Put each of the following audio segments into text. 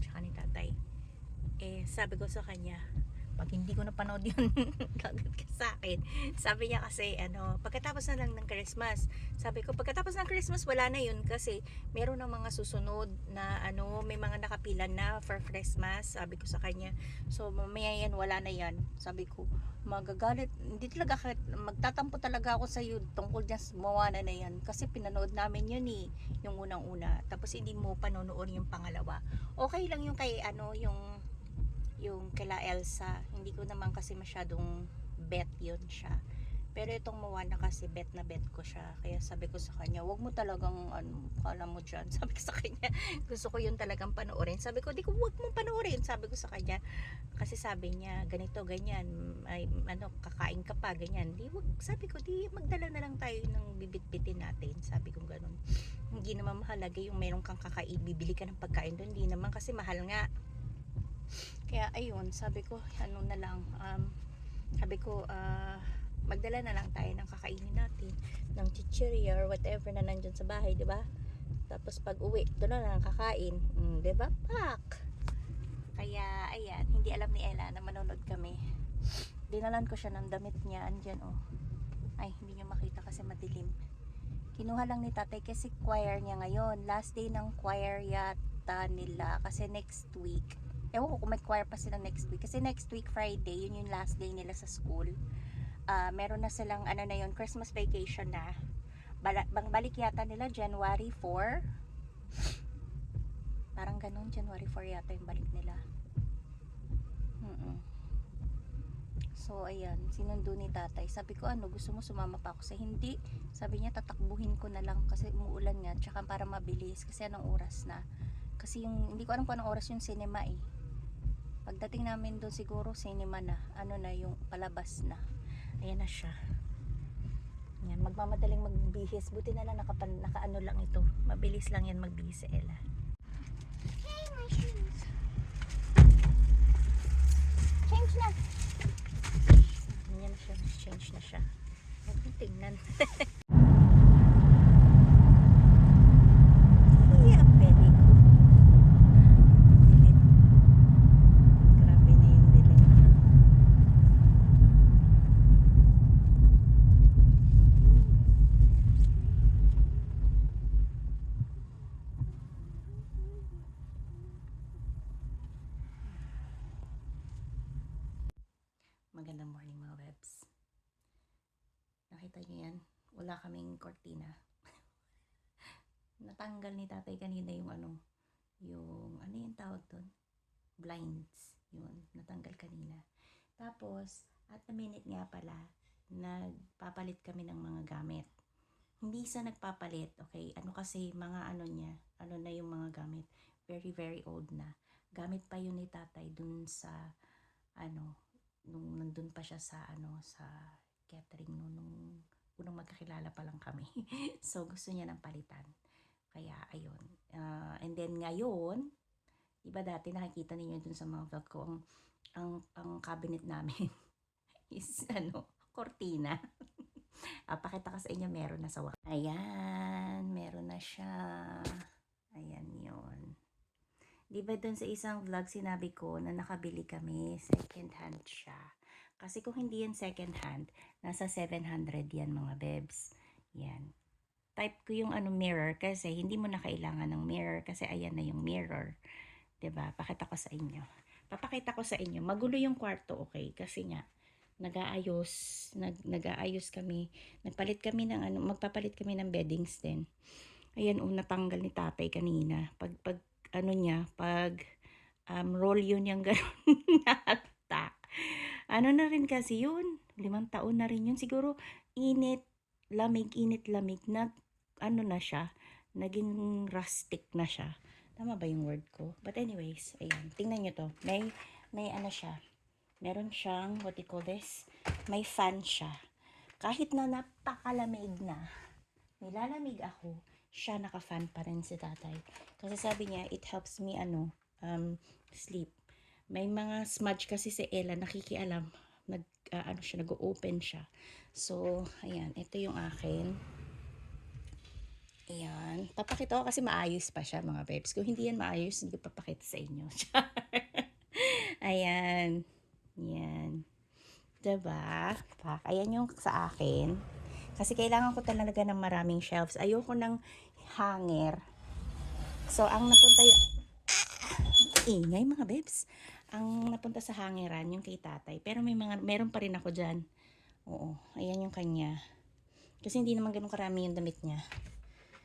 siya ni tatay. Eh, sabi ko sa kanya, pag hindi ko napanood yun, gagat ka sa akin. Sabi niya kasi, ano, pagkatapos na lang ng Christmas, sabi ko, pagkatapos ng Christmas, wala na yun kasi meron ng mga susunod na, ano, may mga nakapila na for Christmas, sabi ko sa kanya. So, mamaya yan, wala na yan. Sabi ko, magagalit, hindi talaga, kahit- magtatampo talaga ako sa iyo tungkol dyan Moana na yan. Kasi pinanood namin yun eh, yung unang-una. Tapos hindi mo panonood yung pangalawa. Okay lang yung kay, ano, yung yung kila Elsa, hindi ko naman kasi masyadong bet yun siya. Pero itong Moana kasi bet na bet ko siya. Kaya sabi ko sa kanya, wag mo talagang ano, kala mo dyan. Sabi ko sa kanya, gusto ko yun talagang panoorin. Sabi ko, di ko wag mo panoorin. Sabi ko sa kanya, kasi sabi niya, ganito, ganyan, ay, ano, kakain ka pa, ganyan. Di, wag, sabi ko, di, magdala na lang tayo ng bibit-bitin natin. Sabi ko ganun. Hindi naman mahalaga yung meron kang kakain, bibili ka ng pagkain doon. Hindi naman kasi mahal nga. Kaya ayun, sabi ko, ano na lang, um, sabi ko, ah, magdala na lang tayo ng kakainin natin, ng chichirya or whatever na nandyan sa bahay, di ba? Tapos pag uwi, doon na lang kakain. Mm, di ba? Pak! Kaya, ayan, hindi alam ni Ella na manonood kami. Dinalan ko siya ng damit niya, andyan oh. Ay, hindi niyo makita kasi madilim. Kinuha lang ni tatay kasi choir niya ngayon. Last day ng choir yata nila kasi next week. Ewan ko kung may choir pa sila next week. Kasi next week Friday, yun yung last day nila sa school. Ah, meron na silang ano na yun, Christmas vacation na. Bala, bang balik yata nila January 4. Parang ganun, January 4 yata yung balik nila. Mm-mm. So, ayan, sinundo ni tatay. Sabi ko, ano, gusto mo sumama pa ako? Sa hindi, sabi niya, tatakbuhin ko na lang kasi umuulan nga. Tsaka para mabilis, kasi anong oras na. Kasi yung, hindi ko alam kung anong oras yung cinema eh. Pagdating namin doon siguro, cinema na. Ano na, yung palabas na. Ayan na siya. Yan, magmamadaling magbihis. Buti na lang nakapan, nakaano lang ito. Mabilis lang yan magbihis si Ella. Hey, my shoes. Change na! Yan na siya, change na siya. Huwag tingnan. yeah, very good. Dilim. Grabe na yung dilim. Magandang morning mga webs. Nakita niyo yan? Wala kaming kortina. Natanggal ni tatay kanina yung ano, yung, ano yung tawag doon? Blinds. Yun, natanggal kanina. Tapos, at the minute nga pala, nagpapalit kami ng mga gamit. Hindi sa nagpapalit, okay? Ano kasi, mga ano niya, ano na yung mga gamit. Very, very old na. Gamit pa yun ni tatay dun sa, ano, nung nandun pa siya sa ano sa catering no, nung unang magkakilala pa lang kami. so gusto niya ng palitan. Kaya ayun. Ah, and then ngayon, iba dati nakikita ninyo dun sa mga vlog ko ang ang ang cabinet namin is ano, cortina. ah, pakita ko sa inyo meron na sa wakas. Ayan, meron na siya. Ayan yon. Di ba dun sa isang vlog sinabi ko na nakabili kami, second hand siya. Kasi kung hindi yan second hand, nasa 700 yan mga bebs. Yan. Type ko yung ano mirror kasi hindi mo na kailangan ng mirror kasi ayan na yung mirror. 'Di ba? Pakita ko sa inyo. Papakita ko sa inyo. Magulo yung kwarto, okay? Kasi nga nag-aayos, nag nag-aayos kami. Nagpalit kami ng ano, magpapalit kami ng beddings din. Ayan, oh, natanggal ni tatay kanina. Pag pag ano niya, pag um, roll yun yung gano'n natak. Ano na rin kasi yun, limang taon na rin yun. Siguro, init, lamig, init, lamig, nag, ano na siya, naging rustic na siya. Tama ba yung word ko? But anyways, ayan, tingnan nyo to. May, may ano siya, meron siyang, what you call this? May fan siya. Kahit na napakalamig na, nilalamig ako, siya naka-fan pa rin si tatay. Kasi sabi niya, it helps me, ano, um, sleep. May mga smudge kasi si Ella, nakikialam. Nag, ah, ano siya, nag-open siya. So, ayan, ito yung akin. Ayan. Papakita ko kasi maayos pa siya mga babes. Kung hindi yan maayos, hindi ko papakita sa inyo. Ayan. Yan. Diba? Pak. Ayan yung sa akin. Kasi kailangan ko talaga ng maraming shelves. Ayoko ng hanger. So, ang napunta yung... Ingay mga babes. Ang napunta sa hangeran, yung kay tatay. Pero may mga, meron pa rin ako dyan. Oo. Ayan yung kanya. Kasi hindi naman ganun karami yung damit niya.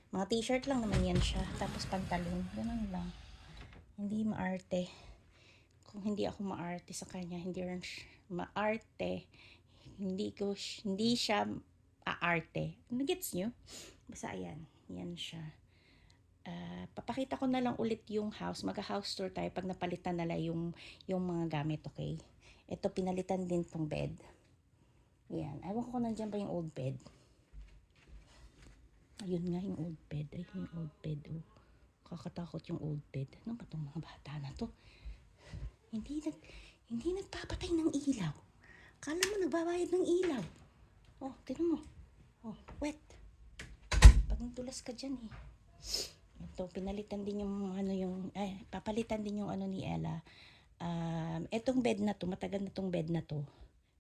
Mga t-shirt lang naman yan siya. Tapos pantalon. Ganun lang. Hindi maarte. Kung hindi ako maarte sa kanya, hindi rin maarte. Hindi ko, hindi siya aarte. Nagets nyo? Basta ayan. Yan siya. Ah, papakita ko na lang ulit yung house. Mag-house tour tayo pag napalitan na lang yung, yung mga gamit, okay? Ito, pinalitan din tong bed. Yan. Ewan ko kung nandyan ba yung old bed. Ayun nga yung old bed. Ay, yung old bed. Oh. Kakatakot yung old bed. Ano ba tong mga bata na to? Hindi nag, hindi nagpapatay ng ilaw. Kala mo nagbabayad ng ilaw. Oh, tinan mo. Oh, wet. Pag nagdulas ka dyan eh. Ito, pinalitan din yung ano yung, ay, papalitan din yung ano ni Ella. Um, etong bed na to, matagal na tong bed na to.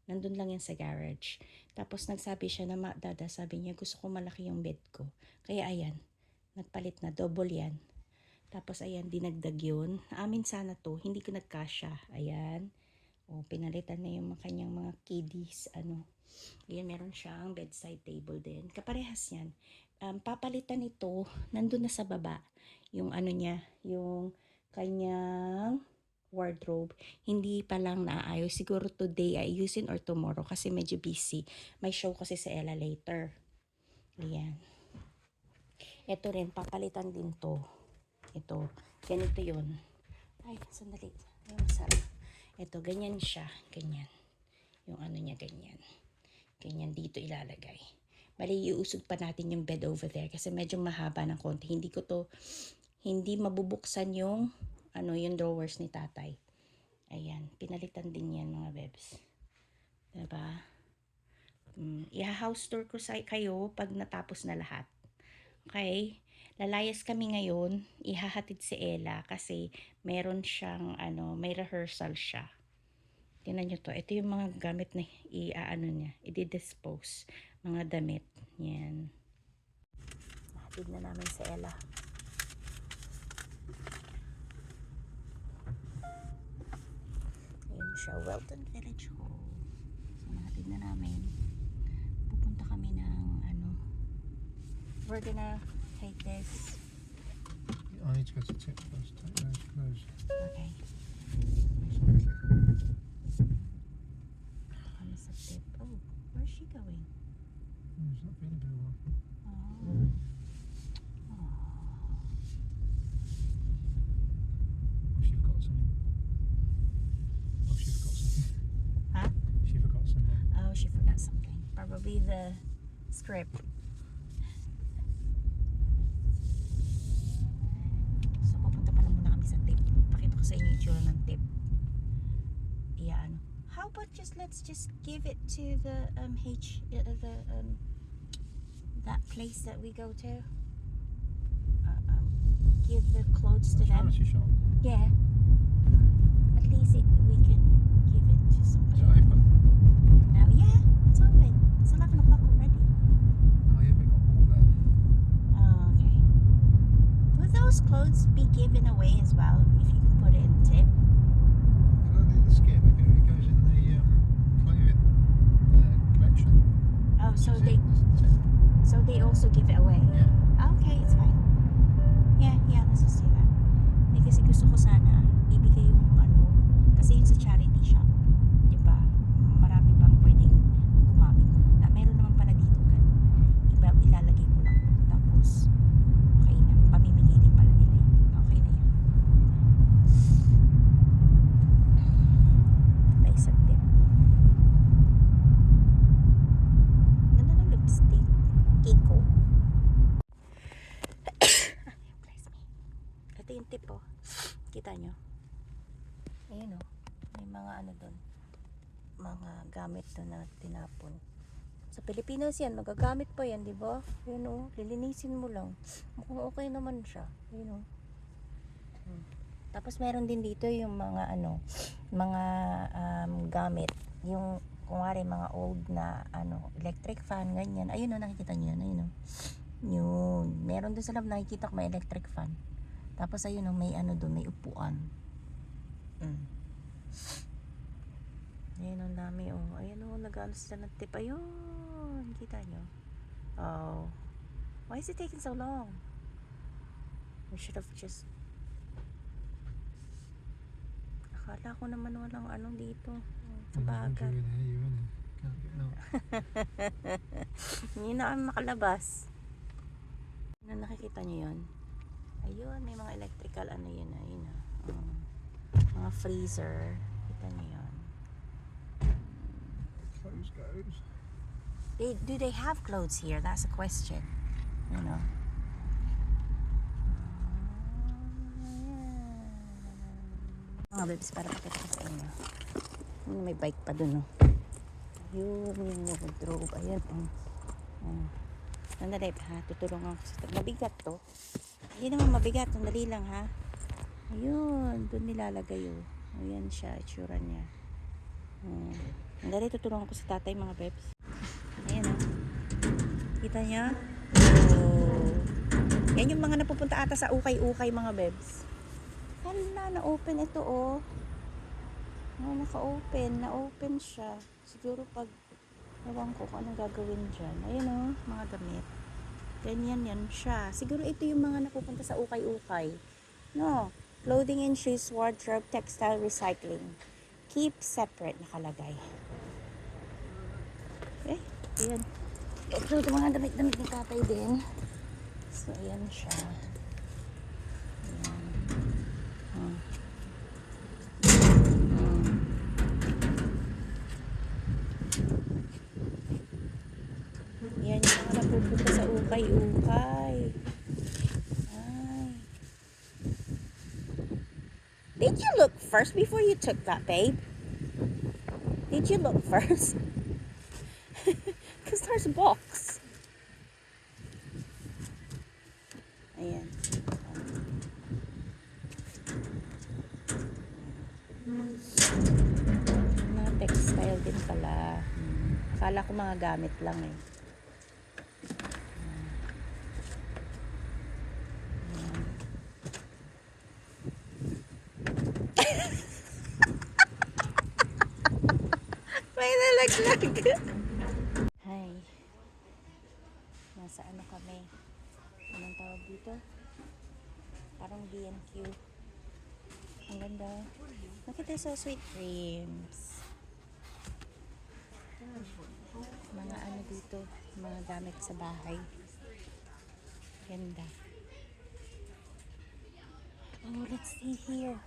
Nandun lang yan sa garage. Tapos nagsabi siya na, "Ma, dada, sabi niya, gusto ko malaki yung bed ko. Kaya ayan, nagpalit na, double yan. Tapos ayan, dinagdag yun. Amin sana to, hindi ko nagkasya. Ayan. O, pinalitan na yung kanyang mga kiddies. Ano. Ayan, meron siyang bedside table din. Kaparehas yan. Um, papalitan ito, nandun na sa baba. Yung ano niya, yung kanyang wardrobe. Hindi pa lang naayos. Siguro today ayusin or tomorrow kasi medyo busy. May show kasi sa Ella later. Ayan. Ito rin, papalitan din to. Ito. Ganito yun. Ay, sandali. Ay, masarap. Ito, ganyan siya. Ganyan. Yung ano niya, ganyan. Ganyan dito ilalagay. Bali, iusog pa natin yung bed over there kasi medyo mahaba ng konti. Hindi ko to, hindi mabubuksan yung, ano, yung drawers ni tatay. Ayan, pinalitan din yan mga bebs. Diba? Mm, i-house tour ko sa kayo pag natapos na lahat. Okay? Lalayas kami ngayon, ihahatid si Ella kasi meron siyang, ano, may rehearsal siya. Tingnan nyo to. Ito yung mga gamit na i-ano niya, i-dispose. Mga damit. Yan. Hatid na namin si Ella. Ayun siya, Welton Village Hall. So, nahatid na namin. Pupunta kami ng, ano, we're gonna take this. I need to go to tip first. Take those clothes. Okay. Kami sa tip. Oh, where's she going? It's not been a bit of a. Oh. Oh, she forgot something. Oh, she forgot something. Huh? She forgot something. Oh, she forgot something. Probably the script. So, pupunta pa lang muna kami sa tip. Pakita ko sa inyo yung ng tip. Yeah, ano. How about just, let's just give it to the, um, H, uh, the, um, that place that we go to. Uh, um, give the clothes to them. Charity shop. Yeah. At least it, we can give it to Is somebody. it open? Now, yeah, it's open. It's 11 o'clock already. Oh, yeah, we got walk there. Oh, okay. Will those clothes be given away as well if you can put it in tip? So they so they also give it away. Yeah. Okay, it's fine. Yeah, yeah, let's just do that. Eh, kasi gusto ko sana ibigay yung ano, kasi yun sa charity shop, di ba? Marami pang pwedeng gumamit. Na, meron naman pala dito gan. Iba, ilalagay mo lang. Tapos, okay na. Pamimigay din pala nila yun. Okay na yun. Tayo sa tip. Ganda ng lipstick. Kiko. Bless me. Ito yung tip oh. Kita nyo? Ayun oh. May mga ano doon. Mga gamit doon na tinapon. Sa Pilipinas yan, magagamit pa yan, di ba? Yun o, lilinisin mo lang. Mukhang okay naman siya. Yun o. Hmm. Tapos meron din dito yung mga ano, mga um, gamit. Yung, kung mga old na ano, electric fan, ganyan. Ayun o, nakikita niyo yun. Ayun o. Yun. Meron doon sa lab nakikita ko may electric fan. Tapos ayun o, may ano doon, may upuan. Mm. Ayun ang dami oh. Ayun oh, nag-ano sila ng tip. Ayun. Kita nyo? Oh. Why is it taking so long? We should have just... Akala ko naman walang ano dito. Sa bagat. get out. Hindi na kami makalabas. Na nakikita nyo yun? Ayun, may mga electrical ano yun. Ayun ah. Oh. Mga freezer. Kita nyo yun. Close goes. They, do they have clothes here? That's a question. You know. Mga bebs, para pakita sa inyo. Ano, may bike pa dun, oh. Yun, yung wardrobe. Ayan, oh. oh. Sandali, ha? Tutulungan ko sa... Mabigat to. Hindi naman mabigat. Sandali lang, ha? Ayun, dun nilalagay, oh. Ayan siya, itsura niya. Oh. Sandali, tutulungan ko sa tatay, mga bebs. Ayan, oh. Kita niya? Oh. Yan yung mga napupunta ata sa ukay-ukay, mga bebs. Hala, na-open ito, oh. Oh, naka-open. Na-open siya. Siguro pag, ewan ko kung anong gagawin dyan. Ayun, oh, mga damit. Ganyan yan siya. Siguro ito yung mga napupunta sa ukay-ukay. No. Clothing and shoes, wardrobe, textile, recycling. Keep separate nakalagay. Ayan. Ito, ito mga damit-damit ni tatay din. So, ayan siya. Ayan. Hmm. Hmm. Yan yung mga napupunta sa ukay-ukay. Ay. Did you look first before you took that, babe? Did you look first? A box. Ayan. Mga textile din pala. Akala ko mga gamit lang eh. May nalaglag. Hi. Nasa ano kami? Anong tawag dito? Parang B&Q. Ang ganda. This, so sweet creams. Mga ano dito, mga gamit sa bahay. Ganda. Oh, let's see here.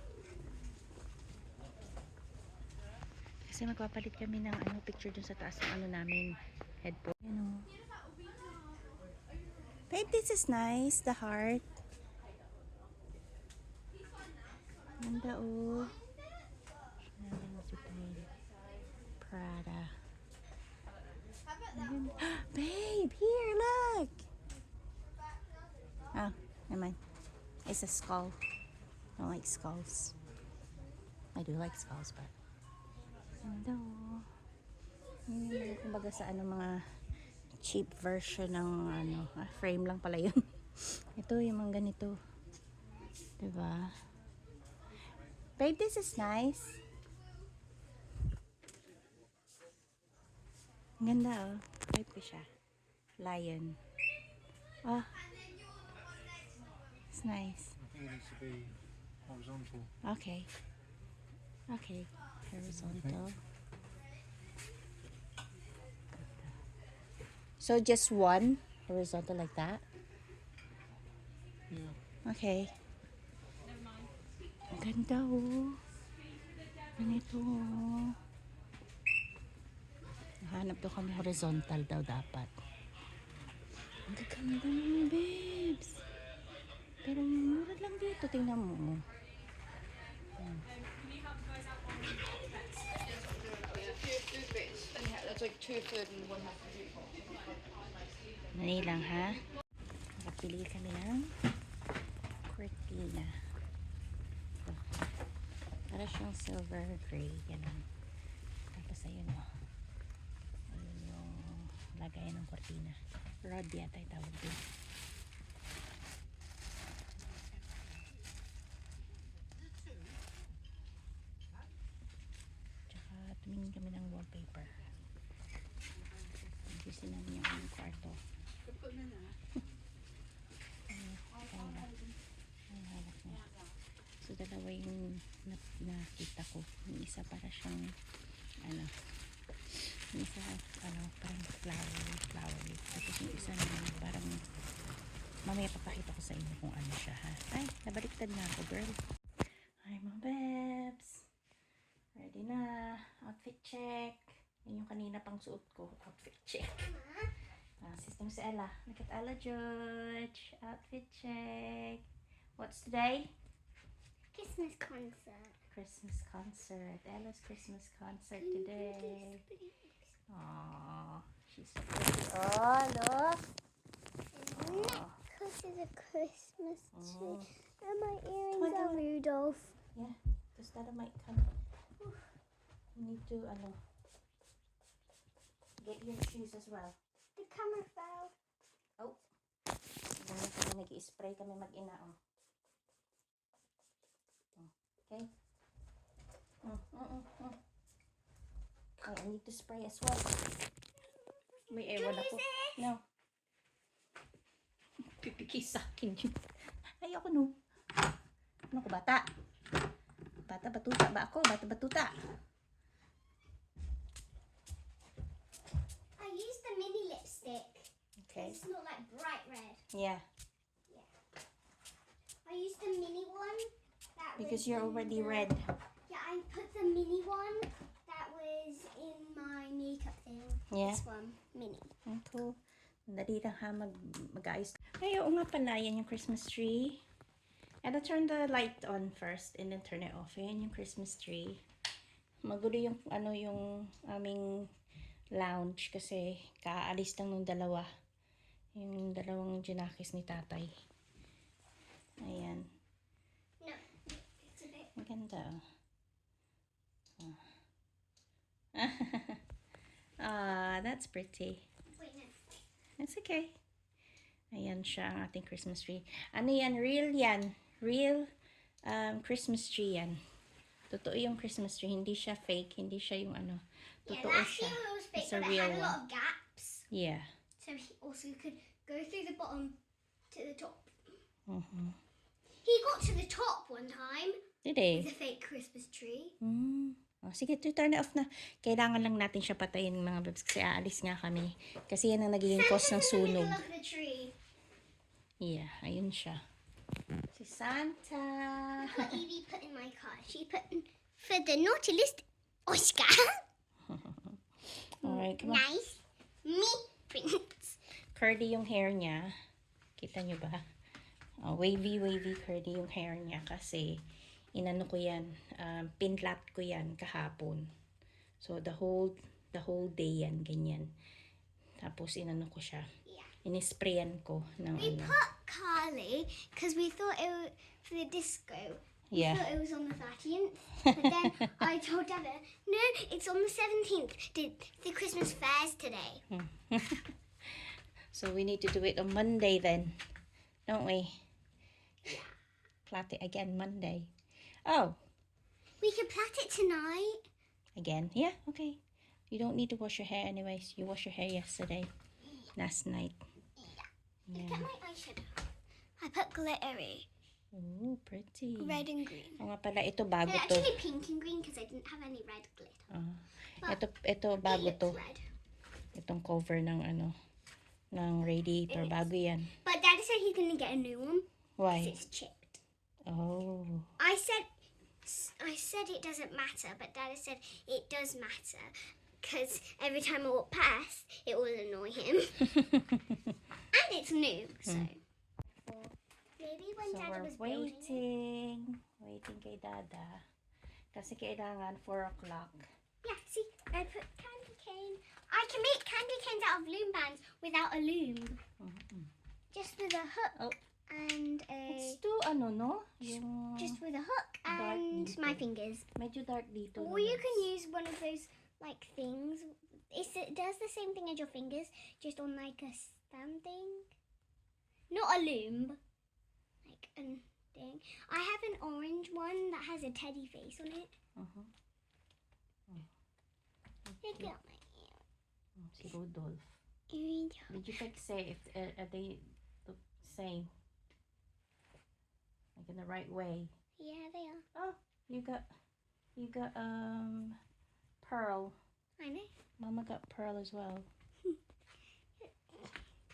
Kasi magpapalit kami ng ano picture dun sa taas ng ano namin headphone. Yan o. Babe, this is nice. The heart. Ganda o. Chanel Supreme. Prada. Ayun. Babe, here, look. Oh, never mind. It's a skull. I don't like skulls. I do like skulls, but Ganda oh. Yun kumbaga sa ano mga cheap version ng ano, ah, frame lang pala yun. Ito yung mga ganito. Diba? Babe, this is nice. Ganda oh. Type ko siya. Lion. Oh. It's nice. I think it needs to be horizontal. Okay. Okay. Horizontal. So just one horizontal like that? Yeah. Okay. Ang ganda oh. Ganito oh. Hanap daw kami horizontal daw dapat. Ang ganda naman babes. Pero mura lang dito. Tingnan mo. half. Dali lang ha. Nakapili kami ng cortina. Para siyang silver gray. Ganun. Tapos ayun o. Ayun yung lagayan ng cortina. Rod yata yung tawag din. Tsaka tumingin kami ng wallpaper. Ayusin namin yung aming kwarto. Ganda. Ang hawak niya. So, dalawa yung na- nakita ko. Yung isa para siyang, ano, yung isa, ano, parang flowery, flowery. Tapos yung isa naman, parang, mamaya papakita ko sa inyo kung ano siya, ha? Ay, nabaliktad na ako, girl. Hi, mga bebs. Ready na. Outfit check. Yan yung kanina pang suot ko. Outfit check. Ah, system si Ella. Look at Ella George. Outfit check. What's today? Christmas concert. Christmas concert. Ella's Christmas concert today. Aww. She's so pretty. Oh, look. Aw. Because it's a Christmas tree. Oh. And my Come earrings on, are Rudolph. Yeah. Because that might come. You need to, ano, get your shoes as well. The camera fell. Oh. Ganyan kami nag-spray kami mag-ina, oh. Oh, Okay? Mm, mm, mm, mm. Okay, I need to spray as well. May ewan ako. No. Pipiki sa akin yun. Ayoko no. Ano ko, bata? Bata batuta ba ako? Bata batuta. I used the mini lipstick. Okay. It's not like bright red. Yeah. I used the mini one. That Because you're already red. Yeah, I put the mini one that was in my makeup thing. Yeah. This one, mini. Ang cool. Dali lang ha, mag, mag-ayos. Ay, oo nga pala, yan yung Christmas tree. And I turn the light on first and then turn it off. Yan yung Christmas tree. Magulo yung, ano, yung aming lounge kasi kaalis lang nung dalawa. Yung dalawang ginakis ni tatay. Ayan. No, it's a bit. Ang ganda, oh. Ah. that's pretty. Wait, no. It's okay. Ayan siya ang ating Christmas tree. Ano yan? Real yan. Real um, Christmas tree yan. Totoo yung Christmas tree. Hindi siya fake. Hindi siya yung ano. Yeah, Totoo last siya. year it was fake, It's a but it had a one. lot of gaps. Yeah. So he also could go through the bottom to the top. Mhm. He got to the top one time Did eh. with a fake Christmas tree. Mm. Oh, sige, to turn off na. Kailangan lang natin siya patayin mga babes kasi aalis nga kami. Kasi yan ang nagiging cause ng sunog. Yeah, ayun siya. Si Santa. What Evie put in my car? She put in for the naughty list Oscar. Alright, come on. nice. Me prince. curly yung hair niya. Kita nyo ba? Oh, wavy, wavy, curly yung hair niya kasi inano ko yan, um, pinlat ko yan kahapon. So, the whole, the whole day yan, ganyan. Tapos, inano ko siya. Yeah. Inisprayan ko ng We ano. put Carly because we thought it was for the disco. We Yeah. thought it was on the 13th. But then I told Dad, no, it's on the 17th. The, the Christmas fair's today. So, we need to do it on Monday then. Don't we? Yeah. Plait it again Monday. Oh, We could plait it tonight. Again? Yeah, okay. You don't need to wash your hair anyways. You washed your hair yesterday. Last night. Look Yeah. at my eyeshadow. I put glittery, Ooh, pretty. red and green. O nga pala, ito And bago to. actually pink and green because I didn't have any red glitter. Ah. But ito, ito it bago looks to. red. Itong cover ng ano, ng radiator. It is. Bago yan. But Daddy said he's gonna get a new one because Why? it's chipped. Oh. I said, I said it doesn't matter, but Daddy said it does matter because every time I walk past, it will annoy him, and it's new. So maybe when so we're was waiting. Waiting kay Dada. Kasi kailangan 4 o'clock. yeah. See, I put candy cane I can make candy canes out of loom bands without a loom. Mhm. Just with a hook Oh. And It's a. too, ano, no? Yung Just with a hook and my fingers. medyo dark dito. Or you can use one of those like things. It's, it does the same thing as your fingers, just on like a stand thing. Not a loom. Like a thing. I have an orange one that has a teddy face on it. Mhm. Look at my Mm, Si Rudolph. Did you check say if uh, are they the same? Like in the right way? Yeah, they are. Oh, you got, you got um, pearl. I know. Mama got pearl as well.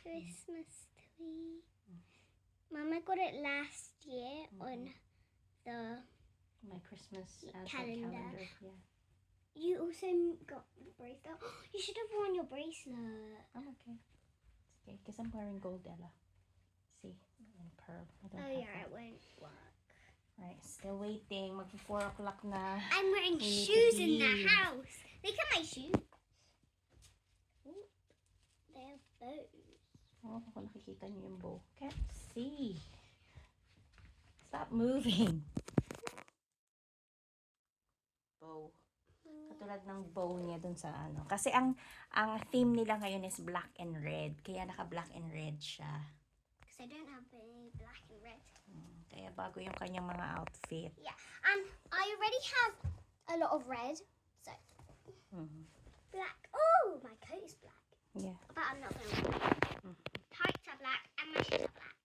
Christmas tree. Mama got it last year on the. My Christmas Calendar. calendar. Yeah. You also got the bracelet. You should have worn your bracelet. I'm okay. It's okay because I'm wearing gold, Ella. Don't Oh yeah, it won't work. Right, still waiting. Mag 4 o'clock na. I'm wearing We shoes in the house. Look at my shoes. Ooh, they have bows. Oh, kung nakikita niyo yung bow. Can't see. Stop moving. Bow. Katulad ng bow niya dun sa ano. Kasi ang ang theme nila ngayon is black and red. Kaya naka black and red siya. Because I don't have any black and red. Mm, Kaya bago yung kanyang mga outfit. And I already have a lot of red. So Mhm. black. Oh, my coat is black. Yeah. But I'm not going to wear it. Mm. Tights are black and my shoes are black.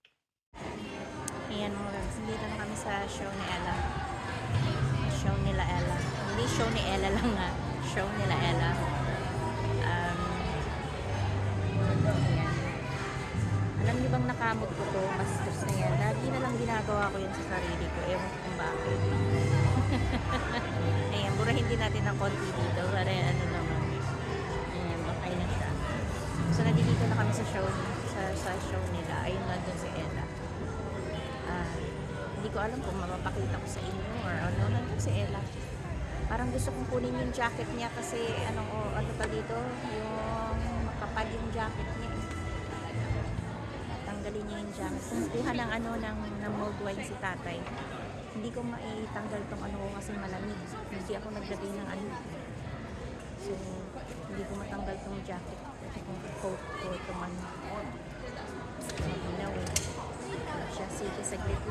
Ayan mga loves, dito na kami sa show ni Ella. Show nila Ella. Hindi show ni Ella lang nga. Show nila Ella. Um, ayan. Alam niyo bang nakamot ko to? Bastos na yan. Lagi na lang ginagawa ko yun sa sarili ko. Ewan kung bakit. ayan, burahin din natin ng konti dito. Para ano naman. Ayan, okay na siya. So, nandito na kami sa show sa, sa show nila. Ayun na dun si Ella. Ah, hindi ko alam kung mapapakita ko sa inyo or ano. Nandun si Ella. Parang gusto kong kunin yung jacket niya kasi ano, o, ano pa dito, yung makapal yung jacket niya. Tanggalin niya yung jacket. Kumukuha ng ano, ng, ng mold wine si tatay. Hindi ko maitanggal tong ano ko kasi malamig. Hindi ako naglagay ng ano. So, hindi ko matanggal tong jacket. Itong coat ko, itong ano. Malinaw eh. Siya, sige, saglit lang.